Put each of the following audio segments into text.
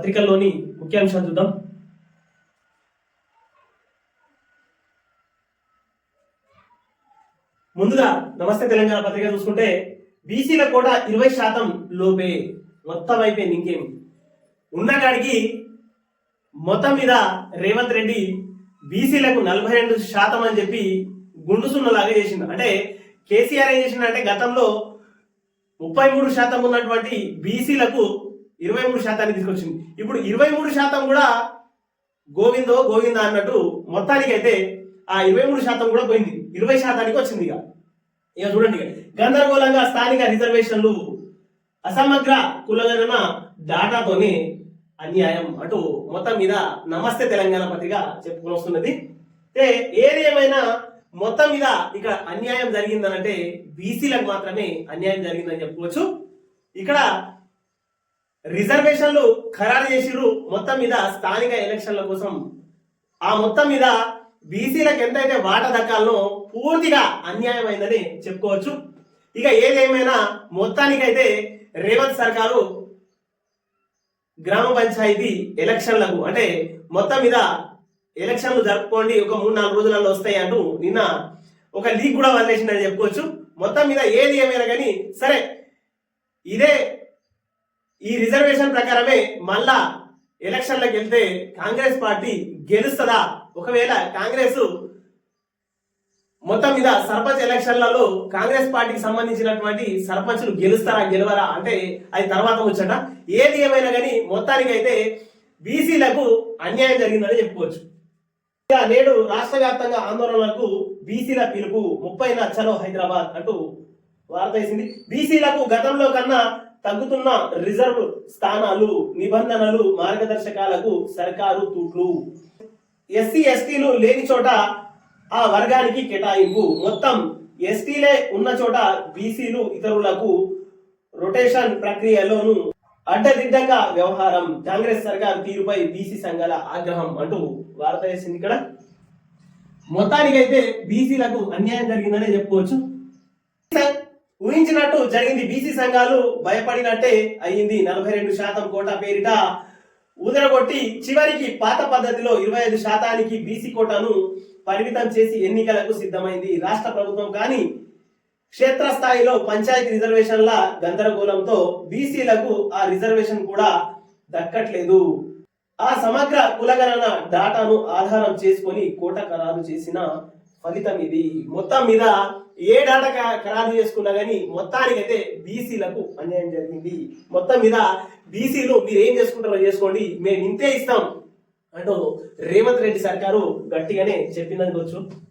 పత్రికల్లోని ముఖ్యాంశాలు చూద్దాం. ముందుగా నమస్తే తెలంగాణ పత్రిక చూసుకుంటే బీసీల కూడా ఇరవై శాతం లోపే మొత్తం అయిపోయింది ఇంకేం. ఉన్నగాడికి మొత్తం మీద రేవంత్ రెడ్డి బీసీలకు నలభై రెండు శాతం అని చెప్పి గుండు సున్నలాగా అంటే కేసీఆర్ ఏం చేసిందంటే అంటే గతంలో ముప్పై మూడు శాతం ఉన్నటువంటి బీసీలకు ఇరవై మూడు శాతానికి తీసుకొచ్చింది. ఇప్పుడు ఇరవై మూడు శాతం కూడా గోవిందో గోవింద అన్నట్టు మొత్తానికి అయితే ఆ ఇరవై మూడు శాతం కూడా పోయింది. ఇరవై శాతానికి వచ్చింది ఇక. ఇక చూడండి గందరగోళంగా స్థానిక రిజర్వేషన్లు అసమగ్ర కులగణన డాటాతోనే అన్యాయం అటు మొత్తం మీద నమస్తే తెలంగాణ పత్రిక చెప్పుకొని వస్తున్నది. ఏది ఏమైనా మొత్తం మీద ఇక్కడ అన్యాయం జరిగిందనంటే బీసీలకు మాత్రమే అన్యాయం జరిగిందని చెప్పుకోవచ్చు. ఇక్కడ రిజర్వేషన్లు ఖరారు చేసిర్రు. మొత్తం మీద స్థానిక ఎలక్షన్ల కోసం. ఆ మొత్తం మీద బీసీలకు ఎంతైతే వాట దక్కాలనో పూర్తిగా అన్యాయమైందని చెప్పుకోవచ్చు. ఇక ఏదేమైనా మొత్తానికైతే రేవంత్ సర్కారు గ్రామ పంచాయతీ ఎలక్షన్లకు అంటే మొత్తం మీద ఎలక్షన్లు జరుపుకోండి ఒక మూడు నాలుగు రోజులలో వస్తాయి అంటూ నిన్న ఒక లీగ్ కూడా వదిలేసిందని చెప్పుకోవచ్చు. మొత్తం మీద ఏది ఏమైనా కానీ సరే ఇదే ఈ రిజర్వేషన్ ప్రకారమే మళ్ళా ఎలక్షన్లకు వెళ్తే కాంగ్రెస్ పార్టీ గెలుస్తుందా? ఒకవేళ కాంగ్రెస్ మొత్తం మీద సర్పంచ్ ఎలక్షన్లలో కాంగ్రెస్ పార్టీకి సంబంధించినటువంటి సర్పంచ్లు గెలుస్తారా గెలవరా అంటే అది తర్వాత వచ్చట ఏది ఏమైనా కానీ మొత్తానికి అయితే బీసీలకు అన్యాయం జరిగిందని చెప్పుకోవచ్చు. ఇంకా నేడు రాష్ట్ర వ్యాప్తంగా ఆందోళనలకు బీసీల పిలుపు ముప్పై చలో హైదరాబాద్ అంటూ వార్త వేసింది. బీసీలకు గతంలో కన్నా తగ్గుతున్న రిజర్వ్ స్థానాలు నిబంధనలు మార్గదర్శకాలకు సర్కారు తూట్లు. ఎస్సీ ఎస్టీలు లేని చోట ఆ వర్గానికి కేటాయింపు. మొత్తం ఎస్టీలే ఉన్న చోట బీసీలు ఇతరులకు రొటేషన్ ప్రక్రియలోను అడ్డదిడ్డంగా వ్యవహారం. కాంగ్రెస్ సర్కార్ తీరుపై బీసీ సంఘాల ఆగ్రహం అంటూ వార్త వేసింది ఇక్కడ. మొత్తానికైతే బీసీలకు అన్యాయం జరిగిందనే చెప్పుకోవచ్చు. ఊహించినట్టు జరిగింది బీసీ సంఘాలు భయపడినట్టే అయ్యింది నలభై రెండు శాతం కోటా పేరిట ఊదరగొట్టి చివరికి పాత పద్ధతిలో ఇరవై ఐదు శాతానికి బీసీ కోటాను పరిమితం చేసి ఎన్నికలకు సిద్ధమైంది రాష్ట్ర ప్రభుత్వం. కానీ క్షేత్రస్థాయిలో పంచాయతీ రిజర్వేషన్ల గందరగోళంతో బీసీలకు ఆ రిజర్వేషన్ కూడా దక్కట్లేదు. ఆ సమగ్ర కులగణన డాటాను ఆధారం చేసుకొని కోట ఖరారు చేసిన ఫలితం ఇది. మొత్తం మీద ఏ డాటా ఖరారు చేసుకున్నా గానీ మొత్తానికైతే బీసీలకు అన్యాయం జరిగింది. మొత్తం మీద బీసీలు మీరు ఏం చేసుకుంటారో చేసుకోండి. మేము ఇంతే ఇస్తాం అంటూ రేవంత్ రెడ్డి సర్కారు గట్టిగానే చెప్పిందనుకోవచ్చు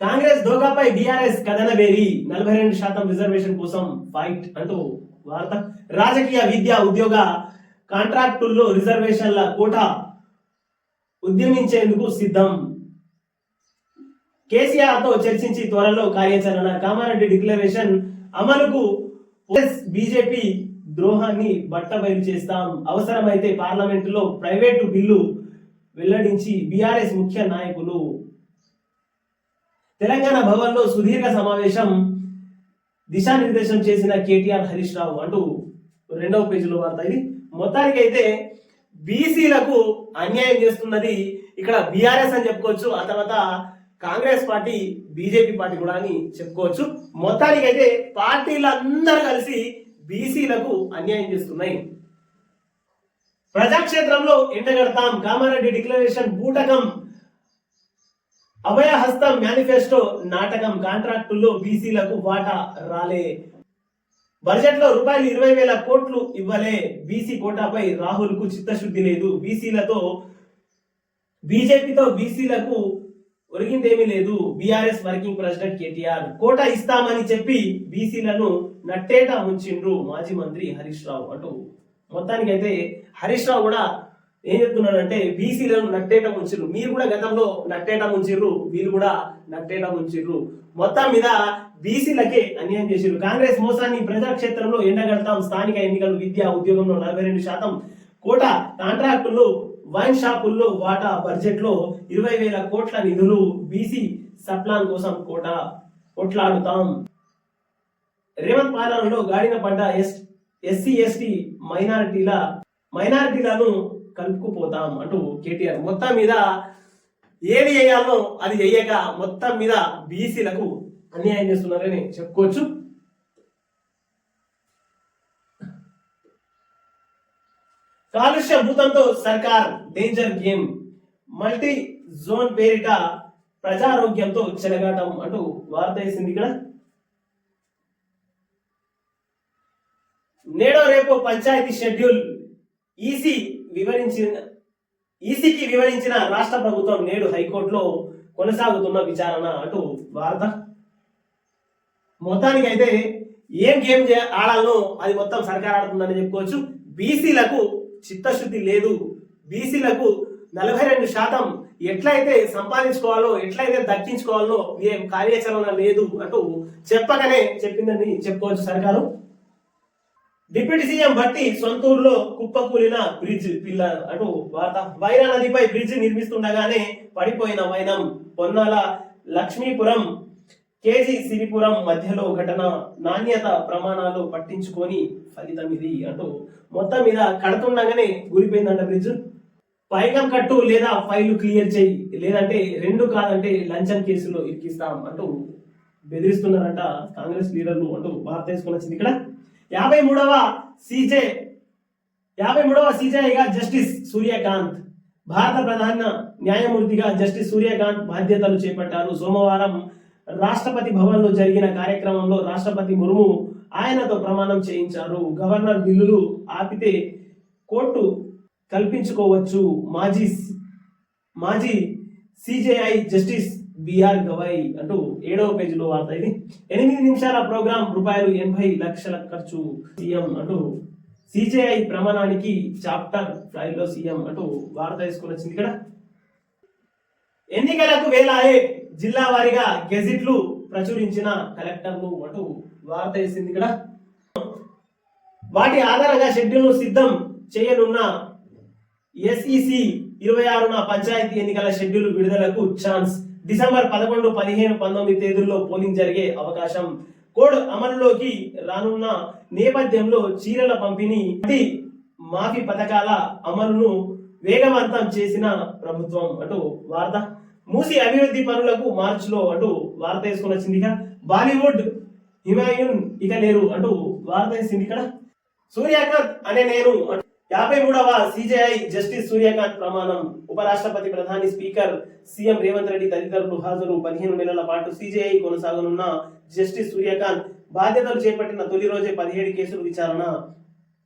కాంగ్రెస్ దోకాపై బీఆర్ఎస్ కథనబేరి నలభై రెండు శాతం రిజర్వేషన్ కోసం ఫైట్ అంటూ వార్త. రాజకీయ విద్య ఉద్యోగ కాంట్రాక్టుల్లో రిజర్వేషన్ల కోట ఉద్యమించేందుకు సిద్ధం. కేసీఆర్తో చర్చించి త్వరలో కార్యాచరణ. కామారెడ్డి డిక్లరేషన్ అమలుకు బీజేపీ ద్రోహాన్ని బట్టబయలు చేస్తాం. అవసరమైతే పార్లమెంటులో ప్రైవేటు బిల్లు వెల్లడించి బీఆర్ఎస్ ముఖ్య నాయకులు. తెలంగాణ భవన్లో సుదీర్ఘ సమావేశం దిశానిర్దేశం చేసిన కేటీఆర్ హరీష్ రావు అంటూ రెండవ పేజీలో వార్త ఇది. మొత్తానికి అయితే బీసీలకు అన్యాయం చేస్తున్నది ఇక్కడ బీఆర్ఎస్ అని చెప్పుకోవచ్చు. ఆ తర్వాత కాంగ్రెస్ పార్టీ బీజేపీ పార్టీ కూడా అని చెప్పుకోవచ్చు. మొత్తానికి అయితే పార్టీలు అందరూ కలిసి బీసీలకు అన్యాయం చేస్తున్నాయి. ప్రజాక్షేత్రంలో ఎండగడతాం. కామారెడ్డి డిక్లరేషన్ బూటకం అభయహస్తం మేనిఫెస్టో నాటకం కాంట్రాక్టుల్లో బీసీలకు వాటా రాలే. బడ్జెట్లో రూపాయలు ఇరవై వేల కోట్లు ఇవ్వలే. బీసీ కోటాపై రాహుల్కు చిత్తశుద్ధి లేదు. బీసీలతో బీజేపీతో బీసీలకు ఒరిగిందేమీ లేదు. BRS working president KTR quota ఇస్తామని చెప్పి బీసీలను నట్టేట ముంచిండ్రు మాజీ మంత్రి హరీష్ రావు. అంటూ మొత్తానికైతే హరీష్ రావు కూడా ఏం చెప్తున్నాడంటే బీసీలను నట్టేట ముంచిర్రు మీరు కూడా గతంలో నట్టేట ముంచిర్రు వీళ్ళు కూడా నట్టేట ముంచిర్రు మొత్తం మీద బీసీలకే అన్యాయం చేసిర్రు కాంగ్రెస్ మోసాన్ని ప్రజాక్షేత్రంలో ఎండగడతాం. స్థానిక ఎన్నికలు విద్య ఉద్యోగంలో నలభై రెండు శాతం కోట కాంట్రాక్టులు వైన్ షాపుల్లో వాటా బడ్జెట్లో ఇరవై వేల కోట్ల నిధులు బీసీ సప్లాన్ కోసం కోట కొట్లాడుతాం. రేవంత్ పాలనలో గాడిన పడ్డ ఎస్ ఎస్సీ ఎస్టీ మైనారిటీల మైనారిటీలను కలుపుకుపోతాం అంటూ కేటీఆర్. మొత్తం మీద ఏది చేయాలో అది చేయక మొత్తం మీద బీసీలకు అన్యాయం చేస్తున్నారని చెప్పుకోవచ్చు. కాలుష్య భూతంతో సర్కార్ డేంజర్ గేమ్ మల్టీ జోన్ పేరిట ప్రజారోగ్యంతో చెలగాటం అంటూ వార్త వేసింది ఇక్కడ. నేడో రేపు పంచాయతీ షెడ్యూల్ ఈసీ వివరించిన ఈసీకి వివరించిన రాష్ట్ర ప్రభుత్వం నేడు హైకోర్టులో కొనసాగుతున్న విచారణ అంటూ వార్త. మొత్తానికి అయితే ఏం గేమ్ చే- ఆడాలనో అది మొత్తం సర్కార్ ఆడుతుందని చెప్పుకోవచ్చు. బీసీలకు చిత్తశుద్ధి లేదు. బీసీలకు నలభై రెండు శాతం ఎట్లయితే సంపాదించుకోవాలో ఎట్లయితే దక్కించుకోవాలో ఏం కార్యాచరణ లేదు అంటూ చెప్పకనే చెప్పిందని చెప్పుకోవచ్చు సర్కారు. డిప్యూటీ సీఎం బట్టి సొంతూరులో కుప్పకూలిన బ్రిడ్జ్ పిల్లర్ అటు వార్త. వైరా నదిపై బ్రిడ్జ్ నిర్మిస్తుండగానే పడిపోయిన వైనం. పొన్నాల లక్ష్మీపురం కేజీ సిరిపురం మధ్యలో ఘటన నాణ్యత ప్రమాణాలు పట్టించుకొని ఫలితం ఇది అంటూ మొత్తం మీద కడుతుండగానే ఊరిపోయిందంట బ్రిడ్జ్. పైకం కట్టు లేదా ఫైల్ క్లియర్ చేయి లేదంటే రెండు కాదంటే లంచం కేసులో ఇరికిస్తాం అంటూ బెదిరిస్తున్నారంట కాంగ్రెస్ లీడర్లు అంటూ వార్త వేసుకొని వచ్చింది. ఇక్కడ యాభై మూడవ సీజే యాభై మూడవ సీజేగా జస్టిస్ సూర్యకాంత్ భారత ప్రధాన న్యాయమూర్తిగా జస్టిస్ సూర్యకాంత్ బాధ్యతలు చేపట్టారు. సోమవారం రాష్ట్రపతి భవన్లో జరిగిన కార్యక్రమంలో రాష్ట్రపతి ముర్ము ఆయనతో ప్రమాణం చేయించారు. గవర్నర్ బిల్లులు ఆపితే కోర్టు కల్పించుకోవచ్చు. మాజీ మాజీ సిజేఐ జస్టిస్ బిఆర్ గవై అంటూ ఏడవ పేజీలో వార్త ఇది. ఎనిమిది నిమిషాల ప్రోగ్రాం రూపాయలు ఎనభై లక్షల ఖర్చు సీఎం అంటూ సిజేఐ ప్రమాణానికి చాప్టర్ ఫైవ్ సీఎం అంటూ వార్త తీసుకుని వచ్చింది ఇక్కడ. ఎన్నికలకు వేలాయే జిల్లా వారీగా గెజిట్లు ప్రచురించిన కలెక్టర్లు అంటూ వార్త వేసింది ఇక్కడ. వాటి ఆధారంగా షెడ్యూల్ సిద్ధం చేయనున్న ఎస్ఈసి ఇరవై ఆరున పంచాయతీ ఎన్నికల షెడ్యూల్ విడుదలకు ఛాన్స్. డిసెంబర్ పదకొండు పదిహేను పంతొమ్మిది తేదీల్లో పోలింగ్ జరిగే అవకాశం. కోడ్ అమలులోకి రానున్న నేపథ్యంలో చీరల పంపిణీ వంటి మాఫీ పథకాల అమలును వేగవంతం చేసిన ప్రభుత్వం. అంటూ వార్త. మూసి అభివృద్ధి పనులకు మార్చిలో అంటూ వార్త వేసుకొని వచ్చింది ఇక. బాలీవుడ్ హిమాయున్ ఇక లేరు అంటూ వార్త వేసింది ఇక్కడ. సూర్యకాంత్ అనే నేను యాభై మూడవ సిజేఐ జస్టిస్ సూర్యకాంత్ ప్రమాణం. ఉపరాష్ట్రపతి ప్రధాని స్పీకర్ సీఎం రేవంత్ రెడ్డి తదితరులు హాజరు. పదిహేను నెలల పాటు సిజేఐ కొనసాగనున్న జస్టిస్ సూర్యకాంత్ బాధ్యతలు చేపట్టిన తొలి రోజే పదిహేడు కేసులు విచారణ.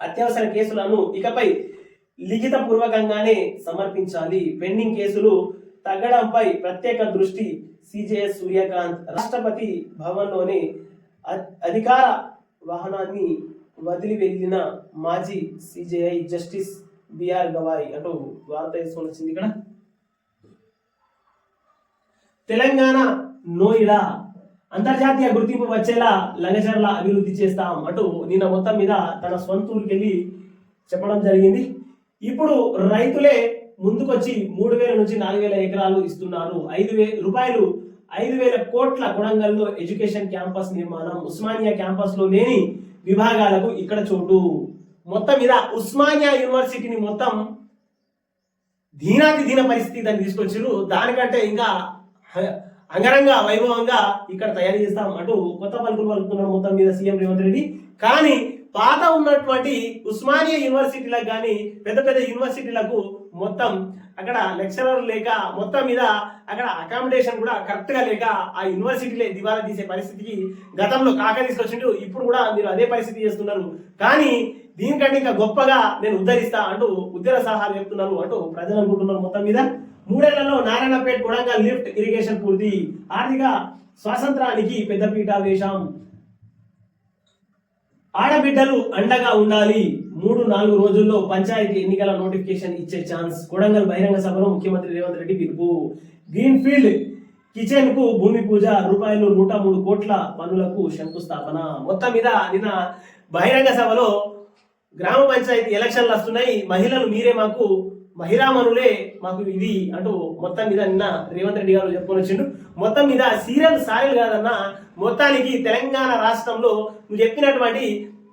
అత్యవసర కేసులను ఇకపై లిఖిత పూర్వకంగానే సమర్పించాలి. పెండింగ్ కేసులు తగ్గడంపై ప్రత్యేక దృష్టి సిజేఎస్ సూర్యకాంత్. రాష్ట్రపతి భవన్లోని అధికార వాహనాన్ని వదిలి వెళ్ళిన మాజీ సిజేఐ జస్టిస్ బిఆర్ గవాయ్ అటు వార్త వేసుకొని వచ్చింది ఇక్కడ. తెలంగాణ నోయిడా. అంతర్జాతీయ గుర్తింపు వచ్చేలా లంగచర్ల అభివృద్ధి చేస్తాం అటు నిన్న మొత్తం మీద తన సొంత ఊరికి వెళ్ళి చెప్పడం జరిగింది. ఇప్పుడు రైతులే ముందుకొచ్చి మూడు వేల నుంచి నాలుగు వేల ఎకరాలు ఇస్తున్నారు. ఐదు వే రూపాయలు ఐదు వేల కోట్ల కొడంగల్లో ఎడ్యుకేషన్ క్యాంపస్ నిర్మాణం ఉస్మానియా క్యాంపస్లో లేని విభాగాలకు ఇక్కడ చోటు. మొత్తం మీద ఉస్మానియా యూనివర్సిటీని మొత్తం దీనాది దీన పరిస్థితి దాన్ని తీసుకొచ్చారు దానికంటే ఇంకా అంగరంగ వైభవంగా ఇక్కడ తయారు చేస్తాం అటు కొత్త పలుకులు పలుకుతున్నారు మొత్తం మీద సీఎం రేవంత్ రెడ్డి. కానీ పాత ఉన్నటువంటి ఉస్మానియా యూనివర్సిటీలకు కానీ పెద్ద పెద్ద యూనివర్సిటీలకు మొత్తం అక్కడ లెక్చరర్ లేక మొత్తం మీద అక్కడ అకామిడేషన్ కూడా కరెక్ట్గా లేక ఆ యూనివర్సిటీలే దివాలా తీసే పరిస్థితికి గతంలో కాక తీసుకొచ్చిండు. ఇప్పుడు కూడా మీరు అదే పరిస్థితి చేస్తున్నారు. కానీ దీనికంటే ఇంకా గొప్పగా నేను ఉద్ధరిస్తా అంటూ ఉద్యోగ సలహాలు చెప్తున్నారు అంటూ ప్రజలు అనుకుంటున్నారు మొత్తం మీద. మూడేళ్ళలో నారాయణపేట కొడంగల్ లిఫ్ట్ ఇరిగేషన్ పూర్తి. ఆర్థిక స్వాతంత్రానికి పెద్దపీట వేశాం. ఆడబిడ్డలు అండగా ఉండాలి. మూడు నాలుగు రోజుల్లో పంచాయతీ ఎన్నికల నోటిఫికేషన్ ఇచ్చే ఛాన్స్. కొడంగల్ బహిరంగ సభలో ముఖ్యమంత్రి రేవంత్ రెడ్డి పిలుపు. గ్రీన్ ఫీల్డ్ కిచెన్కు భూమి పూజ రూపాయలు నూట మూడు కోట్ల పనులకు శంకుస్థాపన. మొత్తం మీద నిన్న బహిరంగ సభలో గ్రామ పంచాయతీ ఎలక్షన్లు వస్తున్నాయి. మహిళలు మీరే మాకు మహిళామనులే మాకు ఇది అంటూ మొత్తం మీద నిన్న రేవంత్ రెడ్డి గారు చెప్పుకొని వచ్చిండు. మొత్తం మీద సీరియల్ సారీలు కాదన్న మొత్తానికి తెలంగాణ రాష్ట్రంలో నువ్వు చెప్పినటువంటి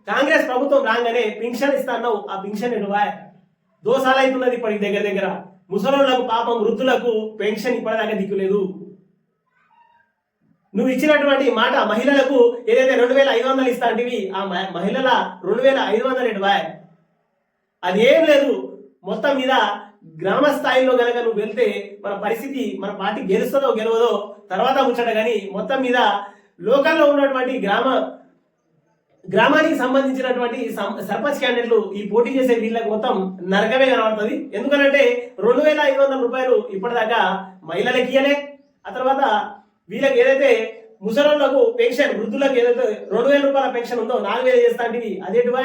కాంగ్రెస్ ప్రభుత్వం రాగానే పింఛన్ ఇస్తాన్నావు ఆ పింఛన్ ఎటువా దోసాలు అవుతున్నది ఇప్పటికి దగ్గర దగ్గర. ముసలోళ్ళకు పాపం వృద్ధులకు పెన్షన్ ఇప్పటిదాకా దిక్కులేదు. నువ్వు ఇచ్చినటువంటి మాట మహిళలకు ఏదైతే రెండు వేల ఐదు వందలు ఇస్తాంటివి ఆ మహిళల రెండు వేల ఐదు వందలు ఎటు అది ఏం లేదు. మొత్తం మీద గ్రామ స్థాయిలో కనుక నువ్వు వెళ్తే మన పరిస్థితి మన పార్టీ గెలుస్తుందో గెలవదో తర్వాత ముచ్చట కానీ మొత్తం మీద లోకల్లో ఉన్నటువంటి గ్రామ గ్రామానికి సంబంధించినటువంటి సర్పంచ్ క్యాండిడేట్లు ఈ పోటీ చేసే వీళ్ళకి మొత్తం నరకమే కనబడుతుంది. ఎందుకనంటే రెండు వేల ఐదు వందల రూపాయలు ఇప్పటిదాకా మహిళలకి ఇయ్యలే. ఆ తర్వాత వీళ్ళకి ఏదైతే ముసలోళ్ళకు పెన్షన్ వృద్ధులకు ఏదైతే రెండు వేల రూపాయల పెన్షన్ ఉందో నాలుగు వేలు చేస్తా అంటివి అదేటివా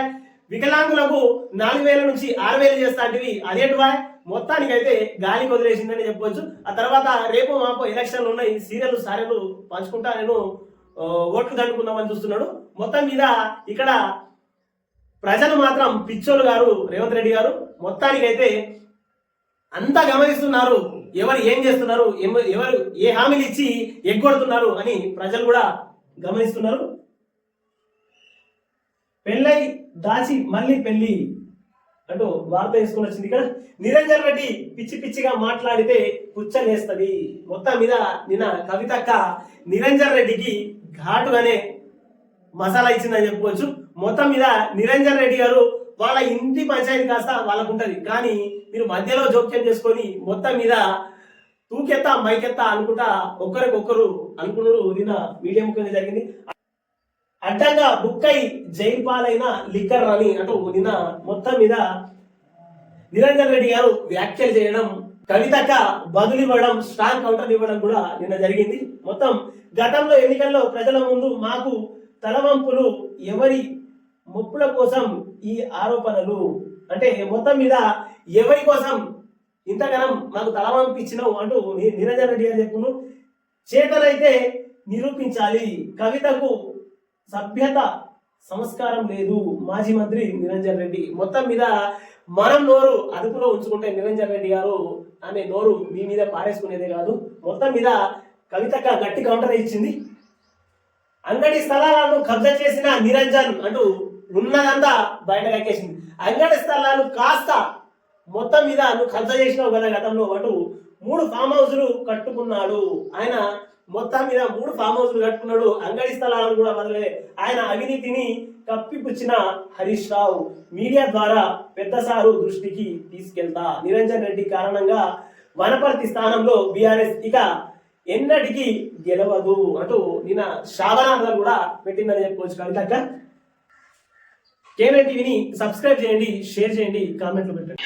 వికలాంగులకు నాలుగు వేల నుంచి ఆరు వేలు చేస్తా అంటివి. మొత్తానికి అయితే గాలి వదిలేసిందని చెప్పవచ్చు ఆ తర్వాత రేపు మాపు ఎలక్షన్లు ఉన్నాయి. సీరియల్ సారెలు పంచుకుంటా నేను ఓట్లు దండుకుందామని చూస్తున్నాడు. మొత్తం మీద ఇక్కడ ప్రజలు మాత్రం పిచ్చోలు గారు రేవంత్ రెడ్డి గారు మొత్తానికైతే అంతా గమనిస్తున్నారు. ఎవరు ఏం చేస్తున్నారు? ఎవరు ఏ హామీలు ఇచ్చి ఎగ్గొడుతున్నారు అని ప్రజలు కూడా గమనిస్తున్నారు. పెళ్ళై దాచి మళ్ళీ పెళ్ళి అంటూ వార్త వేసుకొని వచ్చింది ఇక్కడ. నిరంజన్ రెడ్డి పిచ్చి పిచ్చిగా మాట్లాడితే పుచ్చలేస్తుంది. మొత్తం మీద నిన్న కవితక్క నిరంజన్ రెడ్డికి ఘాటుగానే మసాలా ఇచ్చిందని చెప్పుకోవచ్చు. మొత్తం మీద నిరంజన్ రెడ్డి గారు వాళ్ళ ఇంటి పంచాయతీ కాస్త వాళ్ళకు ఉంటుంది కానీ మీరు మధ్యలో జోక్యం చేసుకొని మొత్తం మీద తూకెత్తా మైకెత్తా అనుకుంటా ఒకరికొకరు అనుకున్నాడు నిన్న మీడియా ముఖ్యంగా జరిగింది. అడ్డంగా బుక్ జైలు పాలైన లిక్కర్ అని అంటూ నిన్న మొత్తం మీద నిరంజన్ రెడ్డి గారు వ్యాఖ్యలు చేయడం కవితక బదులివ్వడం స్ట్రాంగ్ కౌంటర్ ఇవ్వడం కూడా నిన్న జరిగింది. మొత్తం గతంలో ఎన్నికల్లో ప్రజల ముందు మాకు తలవంపులు ఎవరి ముప్పుల కోసం ఈ ఆరోపణలు? అంటే మొత్తం మీద ఎవరి కోసం ఇంతగానం మాకు తలవంపు ఇచ్చినావు అంటూ నిరంజన్ రెడ్డి గారు చెప్పును చేతనైతే నిరూపించాలి. కవితకు సభ్యత సంస్కారం లేదు. మాజీ మంత్రి నిరంజన్ రెడ్డి. మొత్తం మీద మనం నోరు అదుపులో ఉంచుకుంటే నిరంజన్ రెడ్డి గారు ఆమె నోరు మీ మీద పారేసుకునేదే కాదు. మొత్తం మీద కవితక గట్టి కౌంటర్ ఇచ్చింది. అంగడి స్థలాలను కబ్జా చేసిన నిరంజన్ అంటూ ఉన్నదంతా బయట కక్కేసింది. అంగడి స్థలాలు కాస్త మొత్తం మీద నువ్వు కబ్జా చేసినావు కదా గతంలో అటు మూడు ఫామ్ హౌస్లు కట్టుకున్నాడు. ఆయన మొత్తం మీద మూడు ఫామ్ హౌస్లు కట్టుకున్నాడు. అంగడి స్థలాలను కూడా వదిలే. ఆయన అవినీతిని కప్పిపుచ్చిన హరీష్ రావు. మీడియా ద్వారా పెద్ద సారు దృష్టికి తీసుకెళ్తా. నిరంజన్ రెడ్డి కారణంగా వనపర్తి స్థానంలో బీఆర్ఎస్ ఇక ఎన్నటికీ గెలవదు. అంటూ నిన్న శాబనార్థాలు కూడా పెట్టిందని చెప్పుకోవచ్చు. కవితక్క కేవై టీవీని సబ్స్క్రైబ్ చేయండి షేర్ చేయండి కామెంట్లు పెట్టండి.